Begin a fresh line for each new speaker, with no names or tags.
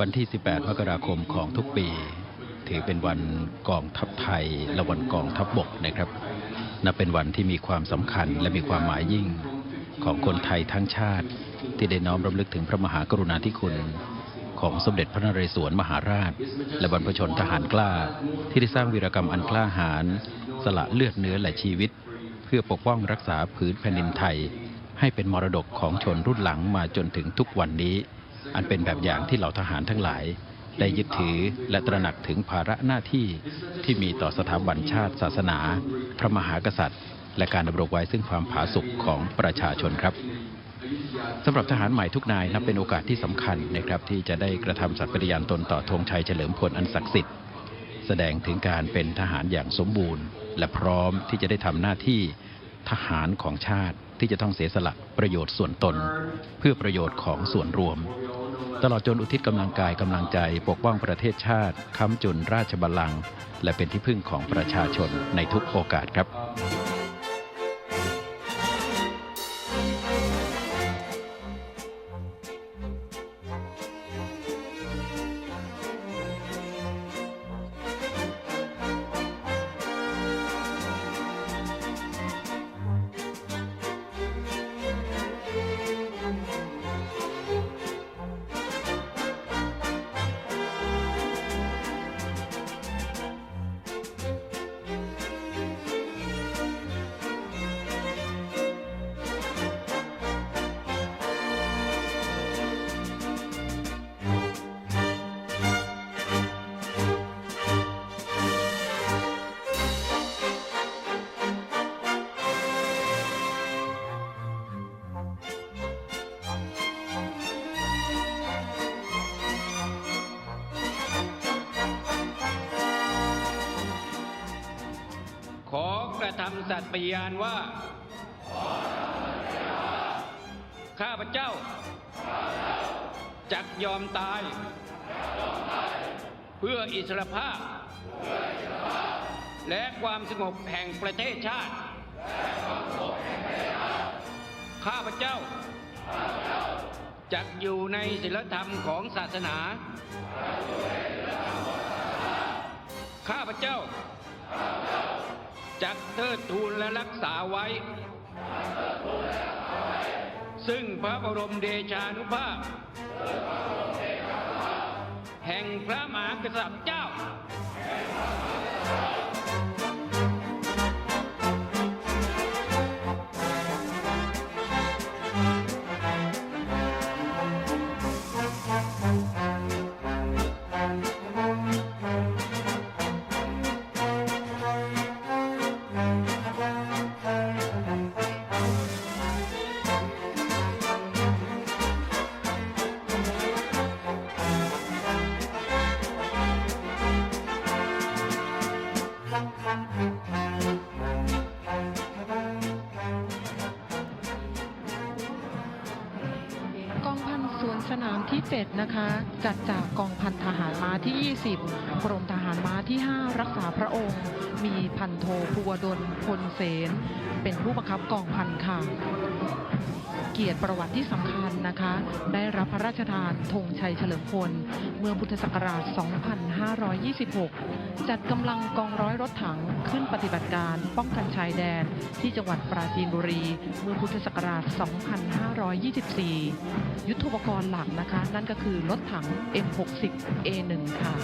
วันที่ 18 มกราคมของทุกปี ถือเป็นวันกองทัพไทย และวันกองทัพบบกนะครับ นับเป็นวันที่มีความสำคัญและมีความหมายยิ่งของคนไทยทั้งชาติ ที่ได้น้อมรำลึกถึงพระมหากรุณาธิคุณของสมเด็จพระนเรศวรมหาราช และบรรพชนทหารกล้า ที่ได้สร้างวีรกรรมอันกล้าหาญสละเลือดเนื้อและชีวิต เพื่อปกป้องรักษาผืนแผ่นดินไทย ให้เป็นมรดกของชนรุ่นหลังมาจนถึงทุกวันนี้ อันเป็นแบบอย่างที่เหล่าทหารทั้งหลาย ได้ยึดถือและตระหนักถึงภาระหน้าที่ที่มีต่อสถาบันชาติศาสนา พระมหากษัตริย์ และการดำรงไว้ซึ่งความผาสุกของประชาชนครับสำหรับทหารใหม่ทุกนายนับเป็นโอกาสที่สำคัญนะครับที่จะได้กระทำสัตย์ปฏิญาณตนต่อธงชัยเฉลิมพลอันศักดิ์สิทธิ์แสดงถึงการเป็นทหารอย่างสมบูรณ์ และพร้อมที่จะได้ทำหน้าที่ทหารของชาติที่จะต้องเสียสละประโยชน์ส่วนตน เพื่อประโยชน์ของส่วนรวม ตลอดจนอุทิศกำลังกายกำลังใจปกป้องประเทศชาติค้ำจุนราชบัลลังก์และเป็นที่พึ่งของประชาชนในทุกโอกาสครับ
สัตย์ปฏิญาณว่า ข้าพเจ้า จักยอมตาย เพื่ออิสรภาพ และความสงบแห่งประเทศชาติ ข้าพเจ้าจักอยู่ในศีลธรรมของศาสนา ข้าพเจ้า จักเทิดทูนและรักษาไว้ ซึ่งพระบรมเดชานุภาพ แห่งพระมหากษัตริย์เจ้า
สนสนามที่ 7 นะคะ จัดจากกองพันทหารม้าที่ 20 กรมทหารม้าที่ 5 รักษาพระองค์ มีพันโทภูวดลพลเสน เป็นผู้บังคับกองพันค่ะ เกียรติประวัติที่สำคัญนะคะ ได้รับพระราชทานธงชัยเฉลิมพล เมื่อพุทธศักราช 2526 จัดกำลังกองร้อยรถถังขึ้นปฏิบัติการป้องกันชายแดนที่จังหวัดปราจีนบุรี เมื่อพุทธศักราช 2524 ยุทธปกรณ์หลักนะคะ นั่นก็คือรถถัง M60A1 ค่ะ